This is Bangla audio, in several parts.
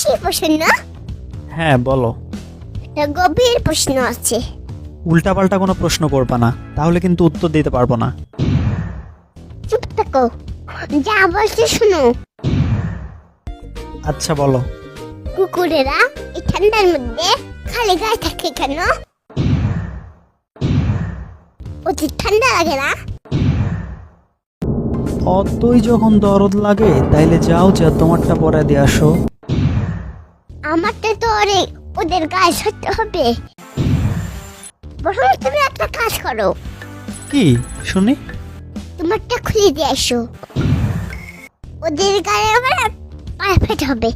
সেই প্রশ্ন? হ্যাঁ বলো। একটা গভীর প্রশ্ন আছে। উল্টাপাল্টা কোনো প্রশ্ন করবা না তাহলে কিন্তু উত্তর দিতে পারব না। চুপ থাকো যা বলছে শোনো। আচ্ছা বলো। কুকুরেরা এই ঠান্ডার মধ্যে খালি গায়ে থাকে কেন? অতি ঠান্ডা লাগে না? অতই যখন দরদ লাগে তাইলে যাও যা তোমারটা পরে দিয়ে আসো। আমারটা তো অরে ওদের গায়ে সহ্য হবে। বরং তুমি একটা কাজ করো। কি? শুনি। তোমারটা খুলে দিয়ে আসো। ওদের গায়ে আবার পারফেক্ট হবে।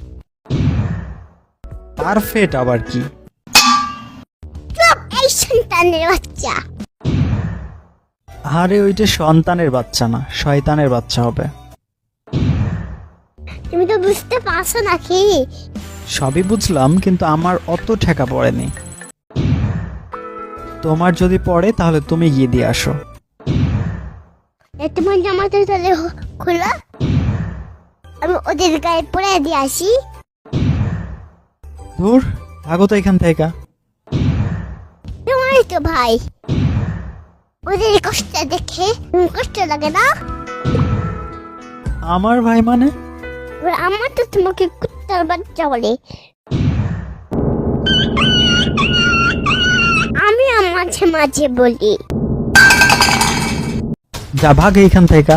পারফেক্ট আবার কি? চুপ এই সন্তানের বাচ্চা। আরে ওইটা সন্তানের বাচ্চা না শয়তানের বাচ্চা হবে। তুমি তো বুঝতে পারছ নাকি? সবই বুঝলাম কিন্তু আমার অত ঠেকা পড়েনি। তোমার যদি পড়ে তাহলে তুমি গিয়ে দিয়ে আসো। তোমার জামাটা তাহলে খোলো। আমি ওদের গায়ে পরে দিয়ে আসি। ধুর আগো তো এখান থেকে। তোমারই তো ভাই। ওদের কষ্ট দেখে কষ্ট লাগে না? আমার ভাই মানে? আমার তো তোমাকে কুত্তার বাচ্চা বলে। আমি মাঝে মাঝে বলি। যা ভাগ এইখান থেকে।